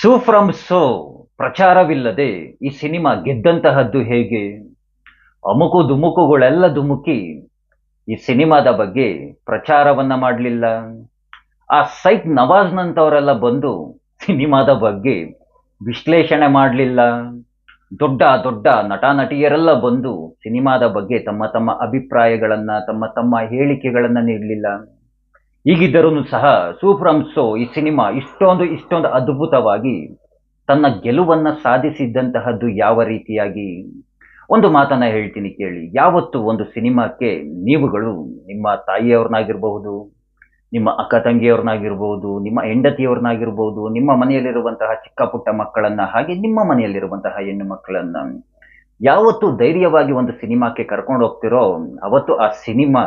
Suu from so ಪ್ರಚಾರವಿಲ್ಲದೆ ಈ cinema ಗೆದ್ದಂತಹದ್ದು ಹೇಗೆ? ಅಮುಕು ದುಮುಕುಗಳೆಲ್ಲ ದುಮುಕಿ ಈ ಸಿನಿಮಾದ ಬಗ್ಗೆ ಪ್ರಚಾರವನ್ನ ಮಾಡಲಿಲ್ಲ. ಆ ಸೈಕ್ ನವಾಜ್ನಂತವರೆಲ್ಲ ಬಂದು ಸಿನಿಮಾದ ಬಗ್ಗೆ ವಿಶ್ಲೇಷಣೆ ಮಾಡಲಿಲ್ಲ. ದೊಡ್ಡ ದೊಡ್ಡ ನಟ ನಟಿಯರೆಲ್ಲ ಬಂದು ಸಿನಿಮಾದ ಬಗ್ಗೆ ತಮ್ಮ ತಮ್ಮ ಅಭಿಪ್ರಾಯಗಳನ್ನು, ತಮ್ಮ ತಮ್ಮ ಹೇಳಿಕೆಗಳನ್ನು ನೀಡಲಿಲ್ಲ. ಹೀಗಿದ್ದರೂ ಸಹ ಸೂಫ್ರಮ್ ಸೋ ಈ ಸಿನಿಮಾ ಇಷ್ಟೊಂದು ಇಷ್ಟೊಂದು ಅದ್ಭುತವಾಗಿ ತನ್ನ ಗೆಲುವನ್ನ ಸಾಧಿಸಿದ್ದಂತಹದ್ದು ಯಾವ ರೀತಿಯಾಗಿ? ಒಂದು ಮಾತನ್ನ ಹೇಳ್ತೀನಿ ಕೇಳಿ. ಯಾವತ್ತು ಒಂದು ಸಿನಿಮಾಕ್ಕೆ ನೀವುಗಳು ನಿಮ್ಮ ತಾಯಿಯವ್ರನ್ನಾಗಿರ್ಬಹುದು, ನಿಮ್ಮ ಅಕ್ಕ ತಂಗಿಯವ್ರನ್ನಾಗಿರ್ಬಹುದು, ನಿಮ್ಮ ಹೆಂಡತಿಯವ್ರನ್ನಾಗಿರ್ಬಹುದು, ನಿಮ್ಮ ಮನೆಯಲ್ಲಿರುವಂತಹ ಚಿಕ್ಕ ಪುಟ್ಟ ಮಕ್ಕಳನ್ನ ಹಾಗೆ ನಿಮ್ಮ ಮನೆಯಲ್ಲಿರುವಂತಹ ಹೆಣ್ಣು ಮಕ್ಕಳನ್ನ ಯಾವತ್ತು ಧೈರ್ಯವಾಗಿ ಒಂದು ಸಿನಿಮಾಕ್ಕೆ ಕರ್ಕೊಂಡು ಹೋಗ್ತಿರೋ, ಅವತ್ತು ಆ ಸಿನಿಮಾ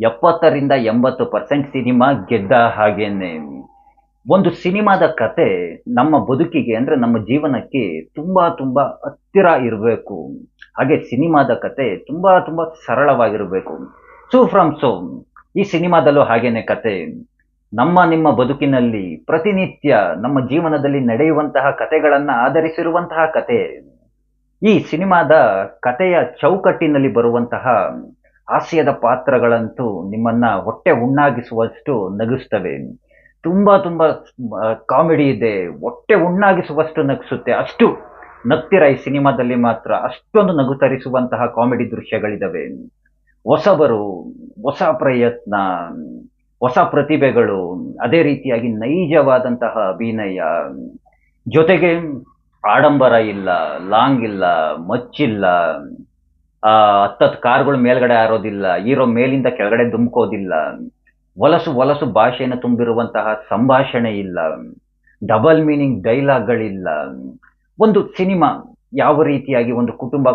ಎಪ್ಪತ್ತರಿಂದ ಎಂಬತ್ತು ಪರ್ಸೆಂಟ್ ಸಿನಿಮಾ ಗೆದ್ದ ಹಾಗೇನೆ. ಒಂದು ಸಿನಿಮಾದ ಕತೆ ನಮ್ಮ ಬದುಕಿಗೆ ಅಂದ್ರೆ ನಮ್ಮ ಜೀವನಕ್ಕೆ ತುಂಬಾ ತುಂಬಾ ಹತ್ತಿರ ಇರಬೇಕು. ಹಾಗೆ ಸಿನಿಮಾದ ಕತೆ ತುಂಬಾ ತುಂಬಾ ಸರಳವಾಗಿರಬೇಕು. ಸೋ ಫ್ರಮ್ ಸೋ ಈ ಸಿನಿಮಾದಲ್ಲೂ ಹಾಗೇನೆ ಕತೆ. ನಮ್ಮ ನಿಮ್ಮ ಬದುಕಿನಲ್ಲಿ ಪ್ರತಿನಿತ್ಯ ನಮ್ಮ ಜೀವನದಲ್ಲಿ ನಡೆಯುವಂತಹ ಕತೆಗಳನ್ನ ಆಧರಿಸಿರುವಂತಹ ಕತೆ. ಈ ಸಿನಿಮಾದ ಕತೆಯ ಚೌಕಟ್ಟಿನಲ್ಲಿ ಬರುವಂತಹ ಹಾಸ್ಯದ ಪಾತ್ರಗಳಂತೂ ನಿಮ್ಮನ್ನ ಹೊಟ್ಟೆ ಉಣ್ಣಾಗಿಸುವಷ್ಟು ನಗಿಸ್ತವೆ ತುಂಬಾ ತುಂಬ ಕಾಮಿಡಿ ಇದೆ. ಹೊಟ್ಟೆ ಉಣ್ಣಾಗಿಸುವಷ್ಟು ನಗಿಸುತ್ತೆ. ಅಷ್ಟು ನಗ್ತಿರ ಈ ಸಿನಿಮಾದಲ್ಲಿ ಮಾತ್ರ. ಅಷ್ಟೊಂದು ನಗು ತರಿಸುವಂತಹ ಕಾಮಿಡಿ ದೃಶ್ಯಗಳಿದಾವೆ. ಹೊಸಬರು, ಹೊಸ ಪ್ರಯತ್ನ, ಹೊಸ ಪ್ರತಿಭೆಗಳು, ಅದೇ ರೀತಿಯಾಗಿ ನೈಜವಾದಂತಹ ಅಭಿನಯ. ಜೊತೆಗೆ ಆಡಂಬರ ಇಲ್ಲ, ಲಾಂಗ್ ಇಲ್ಲ, ಮಚ್ಚಿಲ್ಲ. ಆ, ಹತ್ತತ್ತು ಕಾರ್ಗಳು ಮೇಲ್ಗಡೆ ಹಾರೋದಿಲ್ಲ ಹೀರೋ ಮೇಲಿಂದ ಕೆಳಗಡೆ ದುಮ್ಕೋದಿಲ್ಲ ಹೊಲಸು ಹೊಲಸು ಭಾಷೆಯನ್ನು ತುಂಬಿರುವಂತಹ ಸಂಭಾಷಣೆ ಇಲ್ಲ. ಡಬಲ್ ಮೀನಿಂಗ್ ಡೈಲಾಗ್ಗಳಿಲ್ಲ. ಒಂದು ಸಿನಿಮಾ ಯಾವ ರೀತಿಯಾಗಿ ಒಂದು ಕುಟುಂಬ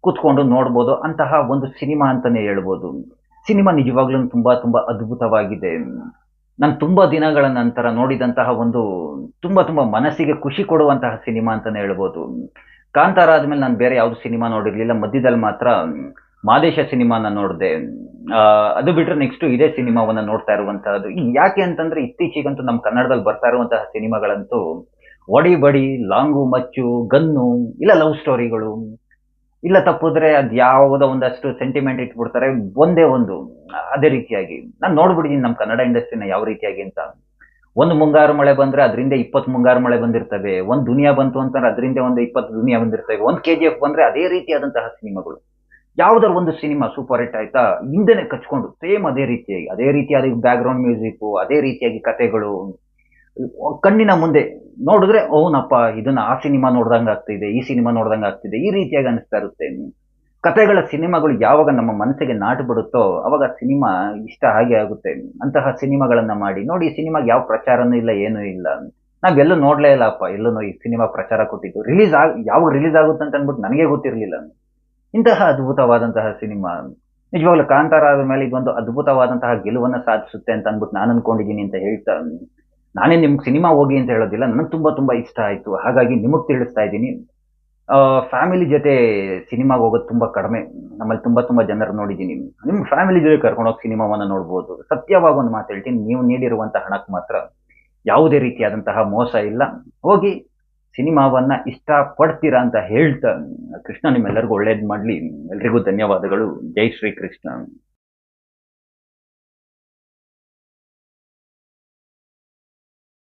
ಕೂತ್ಕೊಂಡು ನೋಡ್ಬೋದು ಅಂತಹ ಒಂದು ಸಿನಿಮಾ ಅಂತಾನೆ ಹೇಳ್ಬೋದು. ಸಿನಿಮಾ ನಿಜವಾಗ್ಲೂ ತುಂಬಾ ತುಂಬಾ ಅದ್ಭುತವಾಗಿದೆ. ನಾನು ತುಂಬಾ ದಿನಗಳ ನಂತರ ನೋಡಿದಂತಹ ಒಂದು ತುಂಬಾ ತುಂಬಾ ಮನಸ್ಸಿಗೆ ಖುಷಿ ಕೊಡುವಂತಹ ಸಿನಿಮಾ ಅಂತಾನೆ ಹೇಳ್ಬೋದು. ಕಾಂತಾರ ಆದ್ಮೇಲೆ ನಾನು ಬೇರೆ ಯಾವ್ದು ಸಿನಿಮಾ ನೋಡಿರ್ಲಿಲ್ಲ. ಮಧ್ಯದಲ್ಲಿ ಮಾತ್ರ ಮಾದೇಶ ಸಿನಿಮಾನ ನೋಡಿದೆ. ಅದು ಬಿಟ್ರೆ ನೆಕ್ಸ್ಟ್ ಇದೇ ಸಿನಿಮಾವನ್ನ ನೋಡ್ತಾ ಇರುವಂತಹದ್ದು. ಯಾಕೆ ಅಂತಂದ್ರೆ ಇತ್ತೀಚೆಗಂತೂ ನಮ್ಮ ಕನ್ನಡದಲ್ಲಿ ಬರ್ತಾ ಇರುವಂತಹ ಸಿನಿಮಾಗಳಂತೂ ಒಡಿ ಬಡಿ, ಲಾಂಗು ಮಚ್ಚು, ಗನ್ನು, ಇಲ್ಲ ಲವ್ ಸ್ಟೋರಿಗಳು ಇಲ್ಲ ತಪ್ಪಿದ್ರೆ ಅದ್ ಯಾವುದೋ ಒಂದಷ್ಟು ಸೆಂಟಿಮೆಂಟ್ ಇಟ್ಬಿಡ್ತಾರೆ. ಒಂದೇ ಒಂದು, ಅದೇ ರೀತಿಯಾಗಿ. ನಾನು ನೋಡ್ಬಿಟ್ಟಿದ್ದೀನಿ ನಮ್ಮ ಕನ್ನಡ ಇಂಡಸ್ಟ್ರಿನ ಯಾವ ರೀತಿಯಾಗಿ ಅಂತ. ಒಂದು ಮುಂಗಾರು ಮಳೆ ಬಂದ್ರೆ ಅದರಿಂದ ಇಪ್ಪತ್ತು ಮುಂಗಾರು ಮಳೆ ಬಂದಿರ್ತವೆ. ಒಂದು ದುನಿಯಾ ಬಂತು ಅಂತಂದ್ರೆ ಅದರಿಂದ ಒಂದು ಇಪ್ಪತ್ತು ದುನಿಯಾ ಬಂದಿರ್ತವೆ. ಒಂದು ಕೆ ಬಂದ್ರೆ ಅದೇ ರೀತಿಯಾದಂತಹ ಸಿನಿಮಾಗಳು. ಯಾವ್ದಾರು ಒಂದು ಸಿನಿಮಾ ಸೂಪರ್ ಹಿಟ್ ಆಯ್ತಾ? ಹಿಂದೆನೆ ಕಚ್ಕೊಂಡು ಸೇಮ್ ಅದೇ ರೀತಿಯಾಗಿ, ಅದೇ ರೀತಿಯಾದ ಬ್ಯಾಕ್ ಗ್ರೌಂಡ್ ಮ್ಯೂಸಿಕ್ ಅದೇ ರೀತಿಯಾಗಿ ಕತೆಗಳು ಕಣ್ಣಿನ ಮುಂದೆ ನೋಡಿದ್ರೆ ಓನಪ್ಪ ಇದನ್ನ ಆ ಸಿನಿಮಾ ನೋಡ್ದಂಗ ಆಗ್ತಿದೆ ಈ ಸಿನಿಮಾ ನೋಡ್ದಂಗ ಆಗ್ತಿದೆ ಈ ರೀತಿಯಾಗಿ ಅನಿಸ್ತಾ ಇರುತ್ತೆ. ಕತೆಗಳ ಸಿನಿಮಾಗಳು ಯಾವಾಗ ನಮ್ಮ ಮನಸ್ಸಿಗೆ ನಾಟು ಬಿಡುತ್ತೋ ಅವಾಗ ಸಿನಿಮಾ ಇಷ್ಟ ಹಾಗೆ ಆಗುತ್ತೆ. ಅಂತಹ ಸಿನಿಮಾಗಳನ್ನ ಮಾಡಿ, ನೋಡಿ ಈ ಸಿನಿಮಾಗೆ ಯಾವ ಪ್ರಚಾರನೂ ಇಲ್ಲ, ಏನೂ ಇಲ್ಲ ನಾವೆಲ್ಲೂ ನೋಡ್ಲೇ ಇಲ್ಲಪ್ಪ ಎಲ್ಲೂ ಈ ಸಿನಿಮಾ ಪ್ರಚಾರ ಕೊಟ್ಟಿದ್ದು. ರಿಲೀಸ್ ಆಗ, ಯಾವಾಗ ರಿಲೀಸ್ ಆಗುತ್ತೆ ಅಂತ ಅಂದ್ಬಿಟ್ಟು ನನಗೆ ಗೊತ್ತಿರಲಿಲ್ಲ. ಇಂತಹ ಅದ್ಭುತವಾದಂತಹ ಸಿನಿಮಾ. ನಿಜವಾಗ್ಲೂ ಕಾಂತಾರ ಆದ ಮೇಲೆ ಇದೊಂದು ಅದ್ಭುತವಾದಂತಹ ಗೆಲುವನ್ನ ಸಾಧಿಸುತ್ತೆ ಅಂತ ಅಂದ್ಬಿಟ್ಟು ನಾನು ಅನ್ಕೊಂಡಿದ್ದೀನಿ ಅಂತ ಹೇಳ್ತಾ ನಾನೇ ನಿಮ್ಗೆ ಸಿನಿಮಾ ಹೋಗಿ ಅಂತ ಹೇಳೋದಿಲ್ಲ. ನನಗೆ ತುಂಬಾ ತುಂಬಾ ಇಷ್ಟ ಆಯ್ತು. ಹಾಗಾಗಿ ನಿಮಗೆ ತಿಳಿಸ್ತಾ ಇದ್ದೀನಿ. ಫ್ಯಾಮಿಲಿ ಜೊತೆ ಸಿನಿಮಾಗೆ ಹೋಗೋದು ತುಂಬಾ ಕಡಿಮೆ. ನಮ್ಮಲ್ಲಿ ತುಂಬಾ ತುಂಬಾ ಜನರು ನೋಡಿದ್ದೀನಿ. ನಿಮ್ಮ ಫ್ಯಾಮಿಲಿ ಜೊತೆ ಕರ್ಕೊಂಡೋಗಿ ಸಿನಿಮಾವನ್ನ ನೋಡ್ಬೋದು. ಸತ್ಯವಾಗಿ ಒಂದು ಮಾತು ಹೇಳ್ತೀನಿ. ನೀವು ನೀಡಿರುವಂತಹ ಹಣಕ್ಕೆ ಮಾತ್ರ ಯಾವುದೇ ರೀತಿಯಾದಂತಹ ಮೋಸ ಇಲ್ಲ. ಹೋಗಿ ಸಿನಿಮಾವನ್ನ ಇಷ್ಟ ಪಡ್ತೀರಾ ಅಂತ ಹೇಳ್ತಾ ಕೃಷ್ಣ ನಿಮ್ಮೆಲ್ಲರಿಗೂ ಒಳ್ಳೇದು ಮಾಡ್ಲಿ. ಎಲ್ರಿಗೂ ಧನ್ಯವಾದಗಳು. ಜೈ ಶ್ರೀ ಕೃಷ್ಣ